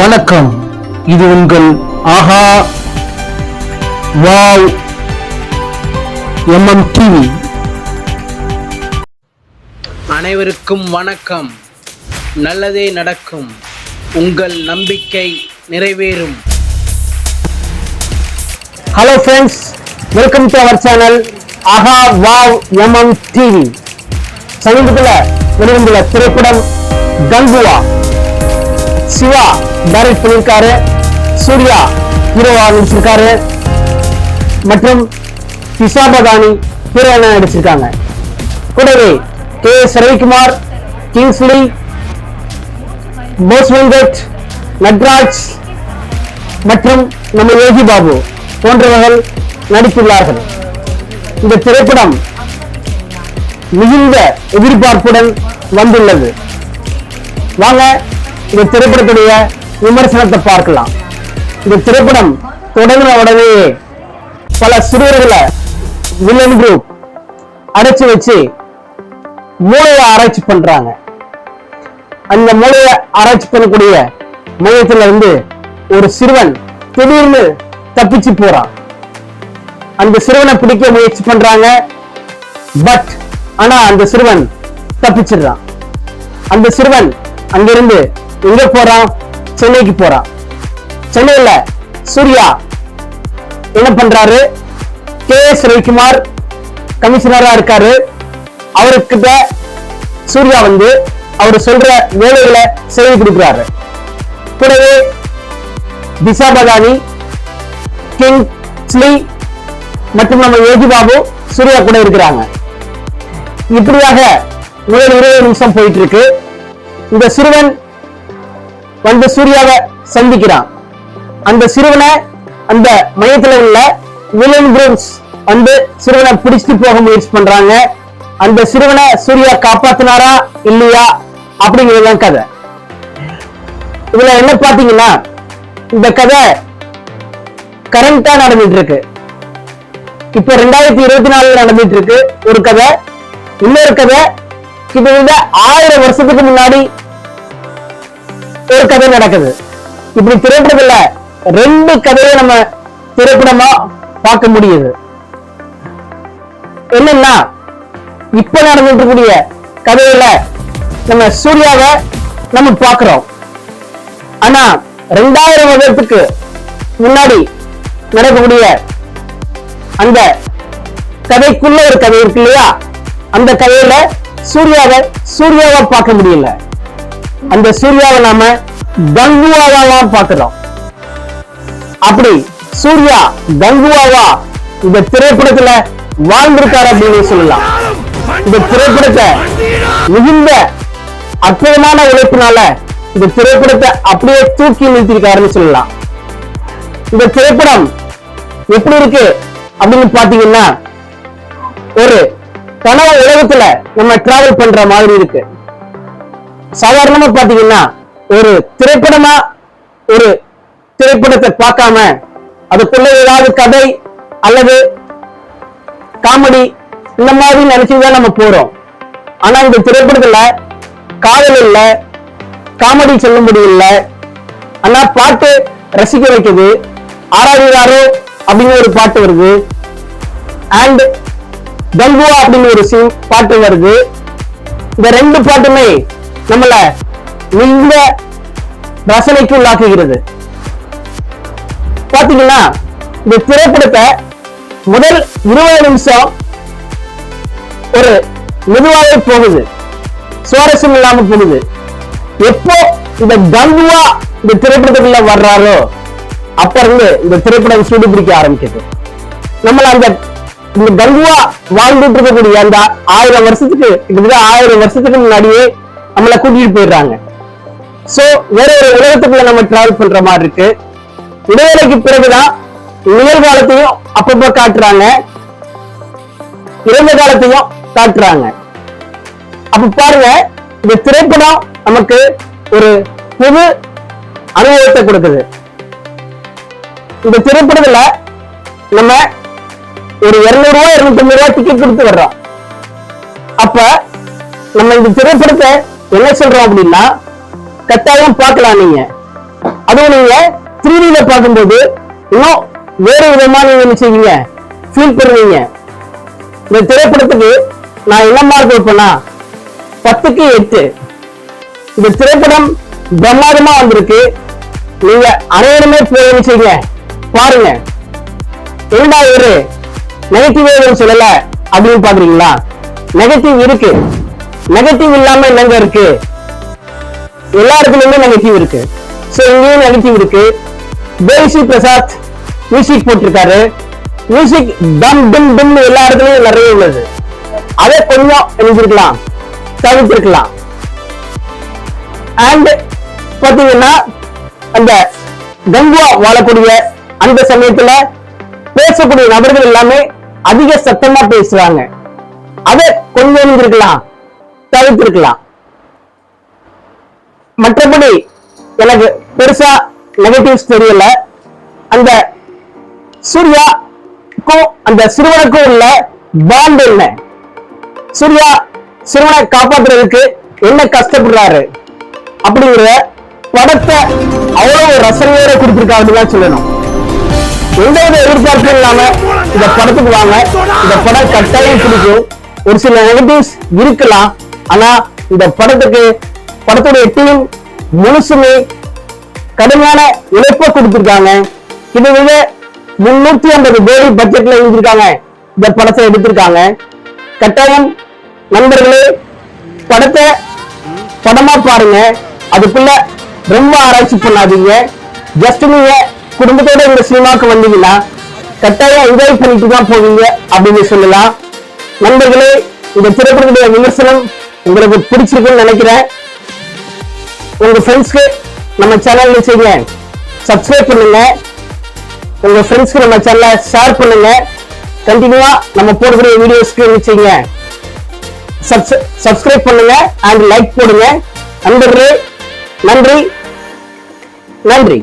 வணக்கம். இது உங்கள் ஆஹா வாவ் எம்எம் டிவி அனைவருக்கும் வணக்கம். நல்லதே நடக்கும். உங்கள் நம்பிக்கை நிறைவேறும். Hello friends welcome to our channel Aha wow MM TV சமீபத்தில் வெளிவந்துள்ள திரைப்படம் கங்குவா. சிவா டைரக்ட் பண்ணியிருக்காரு. சூர்யா ஹீரோவா நடிச்சிருக்காரு. மற்றும் திஷா பதானி ஹீரோயினா நடிச்சிருக்காங்க. கூடவே K S Ravikumar Kingsley Bose Venkat Natraj மற்றும் நம்ம யோகி பாபு போன்றவர்கள் நடித்துள்ளார்கள். இந்த திரைப்படம் மிகுந்த எதிர்பார்ப்புடன் வந்துள்ளது. வாங்க இந்த திரைப்படத்துடைய விமர்சனத்தை பார்க்கலாம். இந்த திரைப்படம் தொடங்கின உடனே பல சிறுவர்களை வில்லன் குரூப் அடைச்சு வச்சு மூளையை ஆராய்ச்சி பண்றாங்க. அந்த மூளையை ஆராய்ச்சி பண்ணக்கூடிய மையத்துல இருந்து ஒரு சிறுவன் திடீர்னு தப்பிச்சு போறான். அந்த சிறுவனை பிடிக்க முயற்சி பண்றாங்க. பட் ஆனா அந்த சிறுவன் தப்பிச்சிடுறான். அந்த சிறுவன் அங்கிருந்து எங்க போறான் சென்னைக்கு போறான் சென்னையில சூர்யா என்ன பண்றாரு? கே எஸ் ரவிக்குமார் கமிஷனரா இருக்காரு. அவருக்கிட்ட சூர்யா வந்து அவர் சொல்ற வேலைகளை செய்து கொடுக்குறாரு. கூடவே திசா பதானி கிங் ஸ்லீ மற்றும் நம்ம யோகி பாபு சூர்யா கூட இருக்கிறாங்க. இப்படியாக முதல் இருபது நிமிஷம் போயிட்டு இருக்கு. இந்த சிறுவன் வந்து சூர்யாவை சந்திக்கிறான். அந்த சிறுவனை அந்த மையத்துல உள்ள வில்லன் குரூப்ஸ் வந்து சிறுவனை பிடிச்சிட்டு போக முயற்சி பண்றாங்க. அந்த சிறுவனை சூர்யா காப்பாத்தினாரா இல்லையா அப்படிங்கிறதுதான் கதை. இதுல என்ன பாத்தீங்கன்னா இந்த கதை கரண்டா நடந்துட்டு இருக்கு இப்ப ரெண்டாயிரத்தி இருபத்தி நாலுல நடந்துட்டு இருக்கு ஒரு கதை. இன்னொரு கதை கிட்டத்தட்ட ஆயிரம் வருஷத்துக்கு முன்னாடி ஒரு கதை நடக்குது. இப்படி திரைப்படத்துல ரெண்டு கதையை நம்ம திரைப்படமா பார்க்க முடியுது. என்னன்னா இப்ப நடந்துட்டு இருக்கக்கூடிய கதையில நம்ம சூர்யாவை நம்ம பார்க்கிறோம். ஆனா ரெண்டாயிரம் வருடத்துக்கு முன்னாடி நடக்கக்கூடிய அந்த கதைக்குள்ள ஒரு கதை இருக்கு இல்லையா? அந்த கதையில சூர்யாவை சூர்யாவை பார்க்க முடியல. அந்த சூர்யாவை நாம கங்குவாவா பாக்குறோம் அப்படி சூர்யா கங்குவாவா இந்த திரைப்படத்துல வாழ்ந்திருக்காரு அப்படின்னு சொல்லலாம். இந்த திரைப்படத்தை மிகுந்த அற்புதமான உழைப்பினால இந்த திரைப்படத்தை அப்படியே தூக்கி நிறுத்திருக்காருன்னு சொல்லலாம். இந்த திரைப்படம் எப்படி இருக்கு அப்படின்னு பாத்தீங்கன்னா ஒரு கனவு உலகத்துல நம்ம டிராவல் பண்ற மாதிரி இருக்கு. சாதாரணமா பாத்தீங்கன்னா ஒரு திரைப்படமா ஒரு திரைப்படத்தை பார்க்காம அதுக்குள்ள ஏதாவது கதை அல்லது காமெடி இந்த மாதிரி நினைச்சுதான் நம்ம போறோம். ஆனா இந்த திரைப்படத்துல காதல் இல்ல காமெடி சொல்லும்படி இல்ல ஆனா பாட்டு ரசிக்க வைக்குது. ஆராதிகாரோ அப்படின்னு ஒரு பாட்டு வருது. அண்ட் கங்குவா அப்படின்னு ஒரு பாட்டு வருது. இந்த ரெண்டு பாட்டுமே நம்மளை மிகுந்த ரசனைக்கு உள்ளாக்குகிறது. பாத்தீங்கன்னா இந்த திரைப்படத்தை முதல் இருபது நிமிஷம் ஒரு மெதுவாகவே போகுது. சுவாரஸ்யம் இல்லாம போகுது. எப்போ இந்த கங்குவா இந்த திரைப்படத்துக்குள்ள வர்றாரோ அப்ப இருந்து இந்த திரைப்படம் சூடு பிடிக்க ஆரம்பிக்குது. நம்மள அந்த இந்த கங்குவா வாழ்ந்துட்டு இருக்கக்கூடிய அந்த ஆயிரம் வருஷத்துக்கு கிட்டத்தட்ட ஆயிரம் வருஷத்துக்கு முன்னாடியே நம்மளை கூட்டிட்டு போயிடுறாங்க. சோ வேற ஒரு உலகத்துக்குள்ள நம்ம டிராவல் பண்ற மாதிரி இருக்கு. இடைவேளைக்கு பிறகுதான் நிகழ்காலத்தையும் அப்பப்போ காட்டுறாங்க. இறந்த காலத்தையும் காட்டுறாங்க. அப்ப பாருங்க இந்த திரைப்படம் நமக்கு ஒரு புது அனுபவத்தை கொடுக்குது. இந்த திரைப்படத்துல நம்ம ஒரு இருநூறு ரூபாய் இருநூத்தி ரூபாய் டிக்கெட் கொடுத்து வர்றோம். அப்ப நம்ம இந்த திரைப்படத்தை என்ன சொல்றோம் அப்படின்னா கட்டாயம் பார்க்கலாம் நீங்க. அதுவும் நீங்க த்ரீ டில பார்க்கும்போது இன்னும் வேறு விதமா நீங்க என்ன செய்வீங்க. ஃபீல் பண்ணுவீங்க. இந்த திரைப்படத்துக்கு நான் என்ன மார்க் வைப்பேன்னா பத்துக்கு எட்டு. இந்த திரைப்படம் பிரம்மாதமா வந்திருக்கு. நீங்க அனைவருமே போய் என்ன செய்யுங்க பாருங்க. என்னடா இவரு நெகட்டிவ் எதுவும் சொல்லல அப்படின்னு பாக்குறீங்களா நெகட்டிவ் இருக்கு. நெகட்டிவ் இல்லாம என்னங்க இருக்கு? எல்லா இடத்துலயுமே நெகட்டிவ் இருக்கு. சோ இங்கேயும் நெகட்டிவ் இருக்கு. தேசி பிரசாத் மியூசிக் போட்டிருக்காரு. மியூசிக் டம் டும் டும் எல்லா இடத்துலயும் நிறைய உள்ளது. அதை கொஞ்சம் எழுதிருக்கலாம் தவிர்த்திருக்கலாம். அண்ட் பாத்தீங்கன்னா அந்த கங்குவா வாழக்கூடிய அந்த சமயத்துல பேசக்கூடிய நபர்கள் எல்லாமே அதிக சத்தமா பேசுறாங்க அதை கொஞ்சம் எழுதிருக்கலாம் தவிர்த்திருக்கலாம். மற்றபடி எனக்கு பெருசா நெகட்டிவ்ஸ் தெரியல. அந்த சூர்யாக்கும் அந்த சிறுவனுக்கும் உள்ள பாண்ட் என்ன? சூர்யா சிறுவனை காப்பாத்துறதுக்கு என்ன கஷ்டப்படுறாரு? அப்படிங்கிற படத்தை அவ்வளவு ரசனையோட கொடுத்திருக்காங்க தான் சொல்லணும். எந்தவித எதிர்பார்ப்பும் இல்லாம இந்த படத்துக்கு வாங்க. இந்த படம் கட்டாயம் பிடிக்கும். ஒரு சில நெகட்டிவ்ஸ் இருக்கலாம். ஆனா இந்த படத்துக்கு படத்துடைய டீம் முழுசுமே கடுமையான இழப்பை கொடுத்திருக்காங்க. கிட்டத்தட்ட முன்னூத்தி ஐம்பது கோடி பட்ஜெட்ல எழுதியிருக்காங்க இந்த படத்தை எடுத்திருக்காங்க. கட்டாயம் நண்பர்களே படத்தை படமா பாருங்க. அதுக்குள்ள ரொம்ப ஆராய்ச்சி பண்ணாதீங்க. ஜஸ்ட் நீங்க குடும்பத்தோட இந்த சினிமாவுக்கு வந்தீங்கன்னா கட்டாயம் என்ஜாய் பண்ணிட்டு தான் போவீங்க அப்படின்னு சொல்லலாம். நண்பர்களே இந்த திரைப்படத்துடைய விமர்சனம் உங்களுக்கு பிடிச்சிருக்குன்னு நினைக்கிறேன். உங்க ஃப்ரெண்ட்ஸ்க்கு நம்ம சேனல் செய்யுங்க சப்ஸ்கிரைப் பண்ணுங்க. உங்க ஃப்ரெண்ட்ஸ்க்கு நம்ம சேனலை ஷேர் பண்ணுங்க. கண்டினியூவா நம்ம போடக்கூடிய வீடியோஸ்க்கு செய்யுங்க சப்ஸ்கிரைப் பண்ணுங்க அண்ட் லைக் போடுங்க. நண்பர்களே நன்றி. நன்றி.